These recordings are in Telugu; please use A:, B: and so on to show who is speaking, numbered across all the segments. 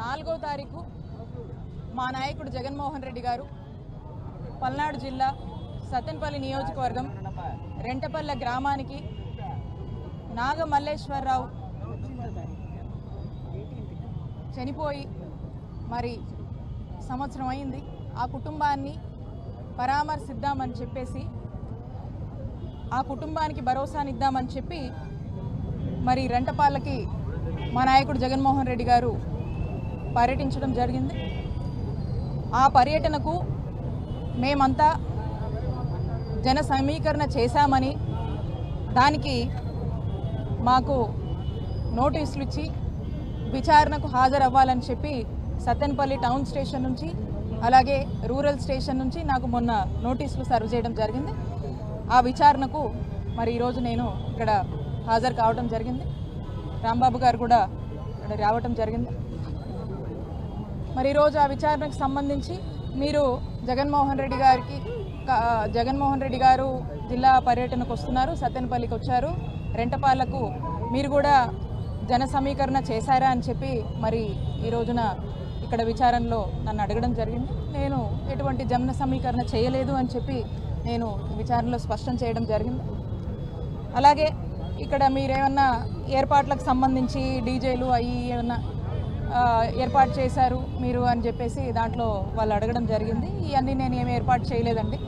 A: నాలుగో తారీఖు మా నాయకుడు జగన్మోహన్ రెడ్డి గారు పల్నాడు జిల్లా సత్తెనపల్లి నియోజకవర్గం రెంటపల్లె గ్రామానికి నాగమల్లేశ్వరరావు చనిపోయి మరి సంవత్సరం అయింది. ఆ కుటుంబాన్ని పరామర్శిద్దామని చెప్పేసి ఆ కుటుంబానికి భరోసానిద్దామని చెప్పి మరి రెంటపాళ్ళకి మా నాయకుడు జగన్మోహన్ రెడ్డి గారు పర్యటించడం జరిగింది. ఆ పర్యటనకు మేమంతా జన సమీకరణ చేశామని దానికి మాకు నోటీసులు ఇచ్చి విచారణకు హాజరవ్వాలని చెప్పి సత్తెనపల్లి టౌన్ స్టేషన్ నుంచి అలాగే రూరల్ స్టేషన్ నుంచి నాకు మొన్న నోటీసులు సర్వ్ చేయడం జరిగింది. ఆ విచారణకు మరి ఈరోజు నేను ఇక్కడ హాజరు కావడం జరిగింది. రాంబాబు గారు కూడా ఇక్కడ రావటం జరిగింది. మరి ఈరోజు ఆ విచారణకు సంబంధించి మీరు జగన్మోహన్ రెడ్డి గారికి జగన్మోహన్ రెడ్డి గారు జిల్లా పర్యటనకు వస్తున్నారు సత్యనపల్లికి వచ్చారు. రెంటపాలకు మీరు కూడా జన సమీకరణ చేశారా అని చెప్పి మరి ఈ రోజున ఇక్కడ విచారణలో నన్ను అడగడం జరిగింది. నేను ఎటువంటి జన సమీకరణ చేయలేదు అని చెప్పి నేను విచారణలో స్పష్టం చేయడం జరిగింది. అలాగే ఇక్కడ మీరేమన్నా ఏర్పాట్లకు సంబంధించి డీజేలు అవి ఏమన్నా ఏర్పాటు చేశారు? మీరు అని చెప్పేసి దాంట్లో వాళ్ళు అడగడం జరిగింది. ఇవన్నీ నేను ఏమి ఏర్పాటు చేయలేదండి.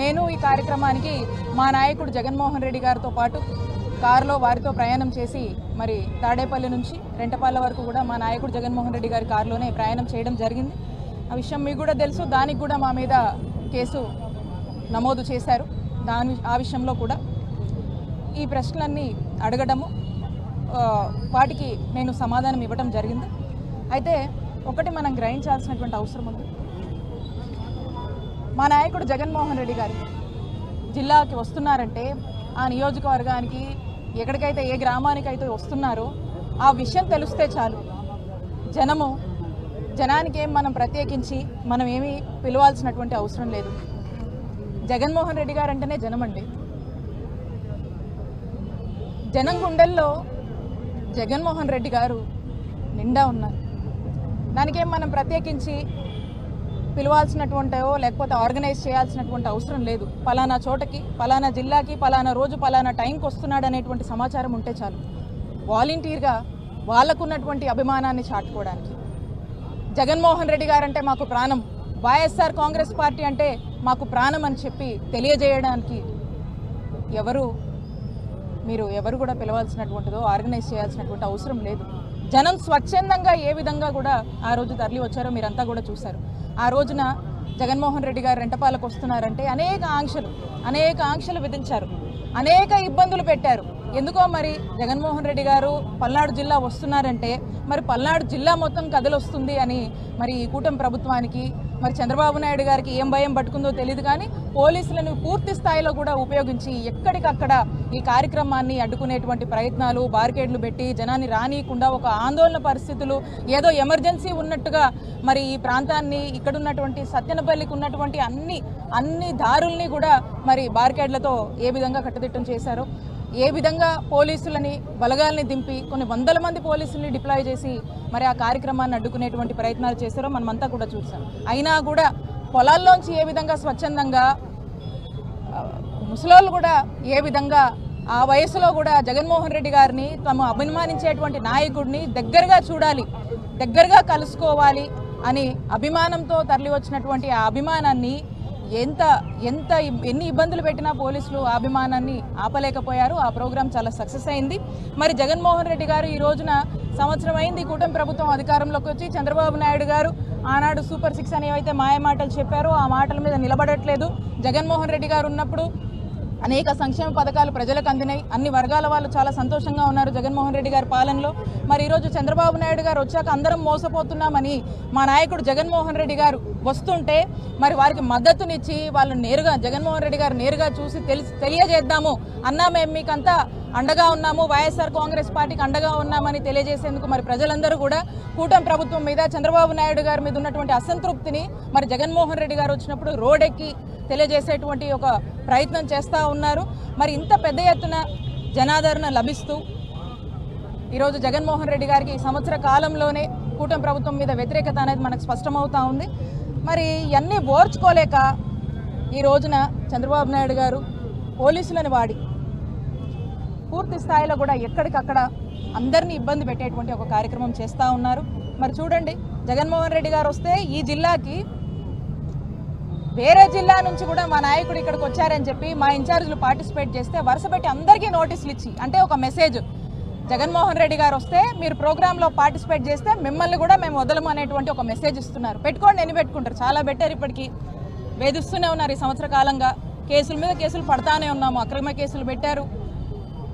A: నేను ఈ కార్యక్రమానికి మా నాయకుడు జగన్మోహన్ రెడ్డి గారితో పాటు కారులో వారితో ప్రయాణం చేసి మరి తాడేపల్లి నుంచి రెంటపాళ్ళ వరకు కూడా మా నాయకుడు జగన్మోహన్ రెడ్డి గారి కారులోనే ప్రయాణం చేయడం జరిగింది. ఆ విషయం మీకు కూడా తెలుసు. దానికి కూడా మా మీద కేసు నమోదు చేశారు. దాని ఆ విషయంలో కూడా ఈ ప్రశ్నలన్నీ అడగడము వాటికి నేను సమాధానం ఇవ్వడం జరిగింది. అయితే ఒకటి మనం గ్రహించాల్సినటువంటి అవసరం ఉంది. మా నాయకుడు జగన్మోహన్ రెడ్డి గారు జిల్లాకి వస్తున్నారంటే ఆ నియోజకవర్గానికి ఎక్కడికైతే ఏ గ్రామానికైతే వస్తున్నారో ఆ విషయం తెలిస్తే చాలు. జనము జనానికి ఏం మనం ప్రత్యేకించి మనం ఏమీ పిలవాల్సినటువంటి అవసరం లేదు. జగన్మోహన్ రెడ్డి గారు అంటేనే జనం అండి. జనం గుండెల్లో జగన్మోహన్ రెడ్డి గారు నిండా ఉన్నారు. దానికేం మనం ప్రత్యేకించి పిలవాల్సినటువంటివో లేకపోతే ఆర్గనైజ్ చేయాల్సినటువంటి అవసరం లేదు. పలానా చోటకి పలానా జిల్లాకి పలానా రోజు పలానా టైంకి వస్తున్నాడు అనేటువంటి సమాచారం ఉంటే చాలు. వాలంటీర్గా వాళ్ళకున్నటువంటి అభిమానాన్ని చాటుకోవడానికి. జగన్మోహన్ రెడ్డి గారంటే మాకు ప్రాణం. వైఎస్ఆర్ కాంగ్రెస్ పార్టీ అంటే మాకు ప్రాణం అని చెప్పి తెలియజేయడానికి ఎవరు మీరు ఎవరు కూడా పిలవాల్సినటువంటిదో ఆర్గనైజ్ చేయాల్సినటువంటి అవసరం లేదు. జనం స్వచ్ఛందంగా ఏ విధంగా కూడా ఆ రోజు తరలి వచ్చారో మీరంతా కూడా చూశారు. ఆ రోజున జగన్మోహన్ రెడ్డి గారు రెంటపాలకు వస్తున్నారంటే అనేక ఆంక్షలు అనేక ఆంక్షలు విధించారు. అనేక ఇబ్బందులు పెట్టారు. ఎందుకో మరి జగన్మోహన్ రెడ్డి గారు పల్నాడు జిల్లా వస్తున్నారంటే మరి పల్నాడు జిల్లా మొత్తం కదలొస్తుంది అని మరి ఈ కూటమి ప్రభుత్వానికి మరి చంద్రబాబు నాయుడు గారికి ఏం భయం పట్టుకుందో తెలియదు కానీ పోలీసులను పూర్తి స్థాయిలో కూడా ఉపయోగించి ఎక్కడికక్కడ ఈ కార్యక్రమాన్ని అడ్డుకునేటువంటి ప్రయత్నాలు బార్కేడ్లు పెట్టి జనాన్ని రానియకుండా ఒక ఆందోళన పరిస్థితులు ఏదో ఎమర్జెన్సీ ఉన్నట్టుగా మరి ఈ ప్రాంతాన్ని ఇక్కడున్నటువంటి సత్యనపల్లికి ఉన్నటువంటి అన్ని అన్ని దారుల్ని కూడా మరి బార్కేడ్లతో ఏ విధంగా కట్టుదిట్టం చేశారో ఏ విధంగా పోలీసులని బలగాల్ని దింపి కొన్ని వందల మంది పోలీసుల్ని డిప్లాయ్ చేసి మరి ఆ కార్యక్రమాన్ని అడ్డుకునేటువంటి ప్రయత్నాలు చేశారో మనమంతా కూడా చూసాం అయినా కూడా పొలాల్లోంచి ఏ విధంగా స్వచ్ఛందంగా ముసలోళ్ళు కూడా ఏ విధంగా ఆ వయసులో కూడా జగన్మోహన్ రెడ్డి గారిని తమ అభిమానించేటువంటి నాయకుడిని దగ్గరగా చూడాలి దగ్గరగా కలుసుకోవాలి అని అభిమానంతో తరలి వచ్చినటువంటి ఆ అభిమానాన్ని ఎంత ఎంత ఎన్ని ఇబ్బందులు పెట్టినా పోలీసులు అభిమానాన్ని ఆపలేకపోయారు. ఆ ప్రోగ్రాం చాలా సక్సెస్ అయింది. మరి జగన్మోహన్ రెడ్డి గారు ఈ రోజున సంవత్సరం అయింది. కూటమి ప్రభుత్వం అధికారంలోకి వచ్చి చంద్రబాబు నాయుడు గారు ఆనాడు సూపర్ సిక్స్ అని ఏవైతే మాయ మాటలు చెప్పారో ఆ మాటల మీద నిలబడట్లేదు. జగన్మోహన్ రెడ్డి గారు ఉన్నప్పుడు అనేక సంక్షేమ పథకాలు ప్రజలకు అందినాయి. అన్ని వర్గాల వాళ్ళు చాలా సంతోషంగా ఉన్నారు జగన్మోహన్ రెడ్డి గారి పాలనలో. మరి ఈరోజు చంద్రబాబు నాయుడు గారు వచ్చాక అందరం మోసపోతున్నామని మా నాయకుడు జగన్మోహన్ రెడ్డి గారు వస్తుంటే మరి వారికి మద్దతునిచ్చి వాళ్ళు నేరుగా జగన్మోహన్ రెడ్డి గారు నేరుగా చూసి తెలిసి తెలియజేద్దాము అన్నా మేము మీకంతా అండగా ఉన్నాము. వైఎస్ఆర్ కాంగ్రెస్ పార్టీకి అండగా ఉన్నామని తెలియజేసేందుకు మరి ప్రజలందరూ కూడా కూటమి ప్రభుత్వం మీద చంద్రబాబు నాయుడు గారి మీద ఉన్నటువంటి అసంతృప్తిని మరి జగన్మోహన్ రెడ్డి గారు వచ్చినప్పుడు రోడెక్కి తెలియజేసేటువంటి ఒక ప్రయత్నం చేస్తూ ఉన్నారు. మరి ఇంత పెద్ద ఎత్తున జనాదరణ లభిస్తూ ఈరోజు జగన్మోహన్ రెడ్డి గారికి ఈ సంవత్సర కాలంలోనే కూటమి ప్రభుత్వం మీద వ్యతిరేకత అనేది మనకు స్పష్టమవుతూ ఉంది. మరి ఇవన్నీ ఓర్చుకోలేక ఈ రోజున చంద్రబాబు నాయుడు గారు పోలీసులను వాడి పూర్తి స్థాయిలో కూడా ఎక్కడికక్కడ అందరినీ ఇబ్బంది పెట్టేటువంటి ఒక కార్యక్రమం చేస్తూ ఉన్నారు. మరి చూడండి జగన్మోహన్ రెడ్డి గారు వస్తే ఈ జిల్లాకి వేరే జిల్లా నుంచి కూడా మా నాయకుడు ఇక్కడికి వచ్చారని చెప్పి మా ఇన్ఛార్జీలు పార్టిసిపేట్ చేస్తే వరుస పెట్టి అందరికీ నోటీసులు ఇచ్చి అంటే ఒక మెసేజ్. జగన్మోహన్ రెడ్డి గారు వస్తే మీరు ప్రోగ్రాంలో పార్టిసిపేట్ చేస్తే మిమ్మల్ని కూడా మేము వదలము అనేటువంటి ఒక మెసేజ్ ఇస్తున్నారు. పెట్టుకోండి ఎన్ని పెట్టుకుంటారు? చాలా బెటర్ ఇప్పటికీ. వేధిస్తూనే ఉన్నారు ఈ సంవత్సర కాలంగా. కేసుల మీద కేసులు పడతానే ఉన్నాము. అక్రమ కేసులు పెట్టారు.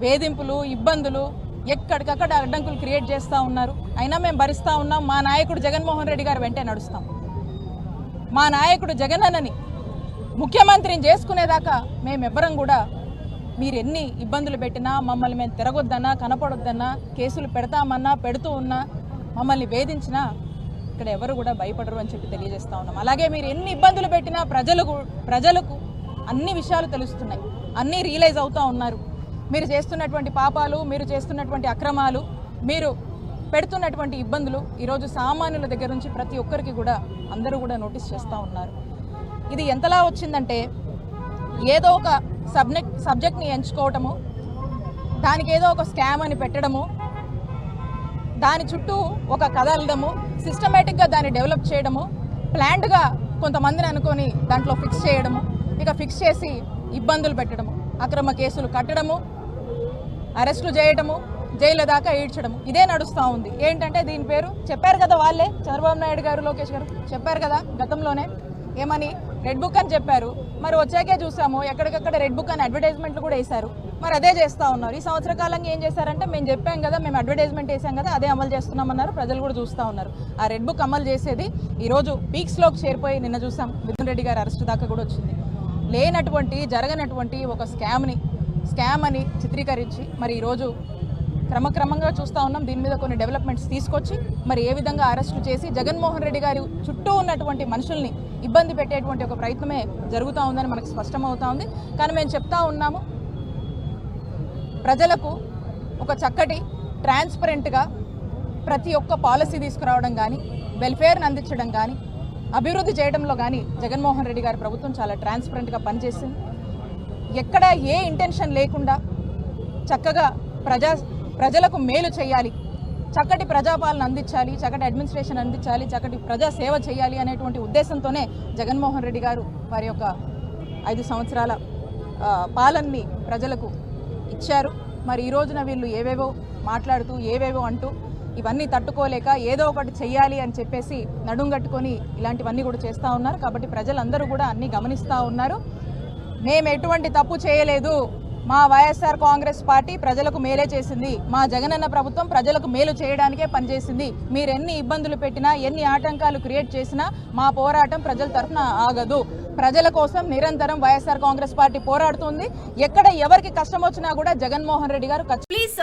A: వేధింపులు ఇబ్బందులు ఎక్కడికక్కడ అడ్డంకులు క్రియేట్ చేస్తూ ఉన్నారు. అయినా మేము భరిస్తూ ఉన్నాం. మా నాయకుడు జగన్మోహన్ రెడ్డి గారు వెంటే నడుస్తాం. మా నాయకుడు జగనన్నని ముఖ్యమంత్రిని చేసుకునేదాకా మేమెవ్వరం కూడా మీరు ఎన్ని ఇబ్బందులు పెట్టినా మమ్మల్ని మేము తిరగొద్దన్నా కనపడొద్దన్నా కేసులు పెడతామన్నా పెడుతూ ఉన్నా మమ్మల్ని వేధించినా ఇక్కడ ఎవరు కూడా భయపడరు అని చెప్పి తెలియజేస్తా ఉన్నాం. అలాగే మీరు ఎన్ని ఇబ్బందులు పెట్టినా ప్రజలకు ప్రజలకు అన్ని విషయాలు తెలుస్తున్నాయి. అన్నీ రియలైజ్ అవుతూ ఉన్నారు. మీరు చేస్తున్నటువంటి పాపాలు మీరు చేస్తున్నటువంటి అక్రమాలు మీరు పెడుతున్నటువంటి ఇబ్బందులు ఈరోజు సామాన్యుల దగ్గర నుంచి ప్రతి ఒక్కరికి కూడా అందరూ కూడా నోటీస్ చేస్తూ ఉన్నారు. ఇది ఎంతలా వచ్చిందంటే ఏదో ఒక సబ్జెక్ట్ సబ్జెక్ట్ని ఎంచుకోవటము దానికి ఏదో ఒక స్కామ్ అని పెట్టడము దాని చుట్టూ ఒక కథ వెళ్ళడము సిస్టమేటిక్గా దాన్ని డెవలప్ చేయడము ప్లాంట్గా కొంతమందిని అనుకొని దాంట్లో ఫిక్స్ చేయడము ఇక ఫిక్స్ చేసి ఇబ్బందులు పెట్టడము. అక్రమ కేసులు కట్టడము అరెస్టులు చేయడము జైలు దాకా ఈడ్చడము ఇదే నడుస్తూ ఉంది. ఏంటంటే దీని పేరు చెప్పారు కదా వాళ్ళే. చంద్రబాబు నాయుడు గారు లోకేష్ గారు చెప్పారు కదా గతంలోనే. ఏమని? రెడ్ బుక్ అని చెప్పారు. మరి వచ్చాకే చూసాము ఎక్కడికక్కడ రెడ్ బుక్ అని అడ్వర్టైజ్మెంట్లు కూడా వేశారు. మరి అదే చేస్తూ ఉన్నారు. ఈ సంవత్సర కాలంగా ఏం చేశారంటే మేము చెప్పాం కదా మేము అడ్వర్టైజ్మెంట్ వేసాం కదా అదే అమలు చేస్తున్నామన్నారు. ప్రజలు కూడా చూస్తూ ఉన్నారు. ఆ రెడ్ బుక్ అమలు చేసేది ఈరోజు పీక్స్లోకి చేరిపోయి నిన్న చూసాం. మిథున్ రెడ్డి గారు అరెస్ట్ దాకా కూడా వచ్చింది. లేనటువంటి జరగనటువంటి ఒక స్కామ్ని స్కామ్ అని చిత్రీకరించి మరి ఈరోజు క్రమక్రమంగా చూస్తూ ఉన్నాం. దీని మీద కొన్ని డెవలప్మెంట్స్ తీసుకొచ్చి మరి ఏ విధంగా అరెస్టు చేసి జగన్మోహన్ రెడ్డి గారి చుట్టూ ఉన్నటువంటి మనుషుల్ని ఇబ్బంది పెట్టేటువంటి ఒక ప్రయత్నమే జరుగుతూ ఉందని మనకు స్పష్టమవుతా ఉంది. కానీ మేము చెప్తా ఉన్నాము ప్రజలకు ఒక చక్కటి ట్రాన్స్పరెంట్గా ప్రతి ఒక్క పాలసీ తీసుకురావడం కానీ వెల్ఫేర్ని అందించడం కానీ అభివృద్ధి చేయడంలో కానీ జగన్మోహన్ రెడ్డి గారి ప్రభుత్వం చాలా ట్రాన్స్పరెంట్గా పనిచేసింది. ఎక్కడ ఏ ఇంటెన్షన్ లేకుండా చక్కగా ప్రజా ప్రజలకు మేలు చేయాలి. చక్కటి ప్రజాపాలన అందించాలి చక్కటి అడ్మినిస్ట్రేషన్ అందించాలి చక్కటి ప్రజా సేవ చేయాలి అనేటువంటి ఉద్దేశంతోనే జగన్మోహన్ రెడ్డి గారు వారి యొక్క ఐదు సంవత్సరాల పాలనని ప్రజలకు ఇచ్చారు. మరి ఈ రోజున వీళ్ళు ఏవేవో మాట్లాడుతూ ఏవేవో అంటూ ఇవన్నీ తట్టుకోలేక ఏదో ఒకటి చెయ్యాలి అని చెప్పేసి నడుం కట్టుకొని ఇలాంటివన్నీ కూడా చేస్తూ ఉన్నారు. కాబట్టి ప్రజలందరూ కూడా అన్నీ గమనిస్తూ ఉన్నారు. మేము ఎటువంటి తప్పు చేయలేదు. మా వైఎస్ఆర్ కాంగ్రెస్ పార్టీ ప్రజలకు మేలే చేసింది. మా జగనన్న ప్రభుత్వం ప్రజలకు మేలు చేయడానికే పనిచేసింది. మీరు ఎన్ని ఇబ్బందులు పెట్టినా ఎన్ని ఆటంకాలు క్రియేట్ చేసినా మా పోరాటం ప్రజల తరఫున ఆగదు. ప్రజల కోసం నిరంతరం వైఎస్ఆర్ కాంగ్రెస్ పార్టీ పోరాడుతుంది. ఎక్కడ ఎవరికి కష్టం వచ్చినా కూడా జగన్మోహన్ రెడ్డి గారు ప్లీజ్
B: Please